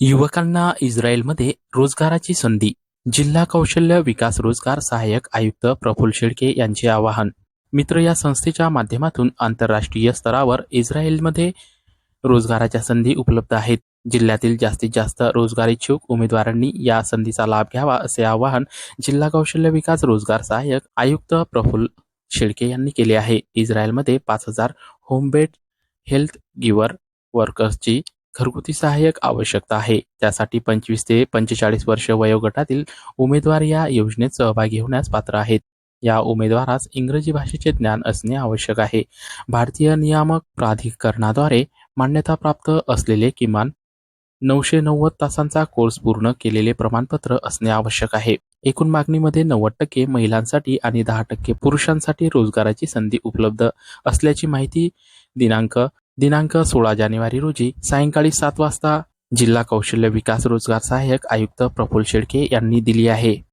युवकांना इस्रायलमध्ये रोजगाराची संधी जिल्हा कौशल्य विकास रोजगार सहाय्यक आयुक्त प्रफुल्ल शेळके यांचे आवाहन. मित्र या संस्थेच्या माध्यमातून आंतरराष्ट्रीय स्तरावर इस्रायलमध्ये रोजगाराच्या संधी उपलब्ध आहेत. जिल्ह्यातील जास्तीत जास्त रोजगार इच्छुक उमेदवारांनी या संधीचा लाभ घ्यावा असे आवाहन जिल्हा कौशल्य विकास रोजगार सहाय्यक आयुक्त प्रफुल्ल शेळके यांनी केले आहे. इस्रायलमध्ये पाच हजार होमबेड हेल्थ गिवर वर्कर्सची घरगुती सहाय्यक आवश्यकता आहे. त्यासाठी पंचवीस ते पंचेचाळीस वर्ष वयोगटातील उमेदवार या योजनेत सहभागी होण्यास पात्र आहेत. या उमेदवारास इंग्रजी भाषेचे ज्ञान असणे आवश्यक आहे. भारतीय नियामक प्राधिकरणाद्वारे मान्यताप्राप्त असलेले किमान नऊशे नव्वद तासांचा कोर्स पूर्ण केलेले प्रमाणपत्र असणे आवश्यक आहे. एकूण मागणीमध्ये नव्वद टक्के महिलांसाठी आणि दहा टक्के पुरुषांसाठी रोजगाराची संधी उपलब्ध असल्याची माहिती दिनांक दिनांक सोळा जानेवारी रोजी सायंकाळी सात वाजता जिल्हा कौशल्य विकास रोजगार सहाय्यक आयुक्त प्रफुल्ल शेळके यांनी दिली आहे.